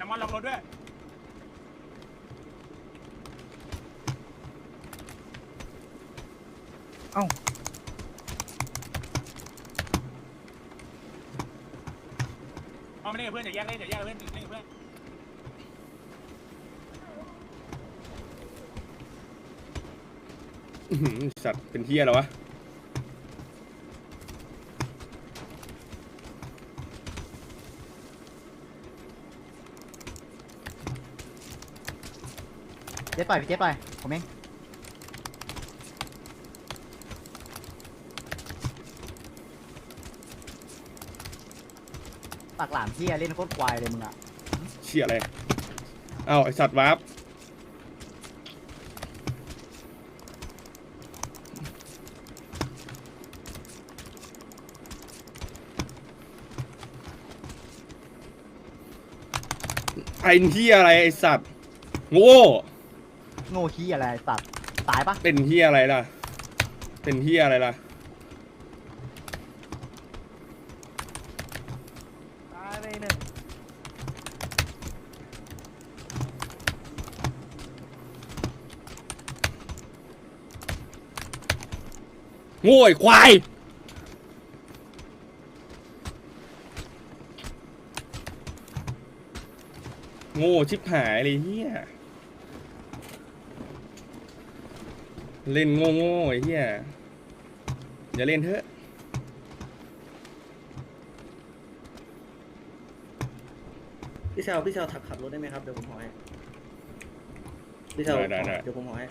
แซมมอนลงรถด้วยเอ้าเอาไม่ได้กับเพื่อนอย่าแยกเล่นอย่าแยกเล่นเล่นกับเพื่อนอื้อหือสัตว์เป็นเที่ยแล้ววะ เจ๊ต่อยพี่เจ๊ต่อยผมเองปากหลามที่เล่นโคตรควายเลยมึงอะเชี่ยอะไรอ้าวไอสัตว์วาร์ปไอ้เที่ยอะไรไอสัตว์โง่ โง่ขี้อะไรสัตว์ตายปะเป็นเที่ยอะไรล่ะ เป็นเที่ยอะไรล่ะ ตายไปหนึ่งโง่ไอ้ควาย โง่ชิบหายเลยเฮีย เล่นโง่โง่ๆไอ้เฮียอย่าเล่นเถอะพี่ชาวพี่ชาวถักขับรถได้ไหมครับเดี๋ยวผมหอให้พี่ชาวได้ได้ได้ เดี๋ยวผมหอให้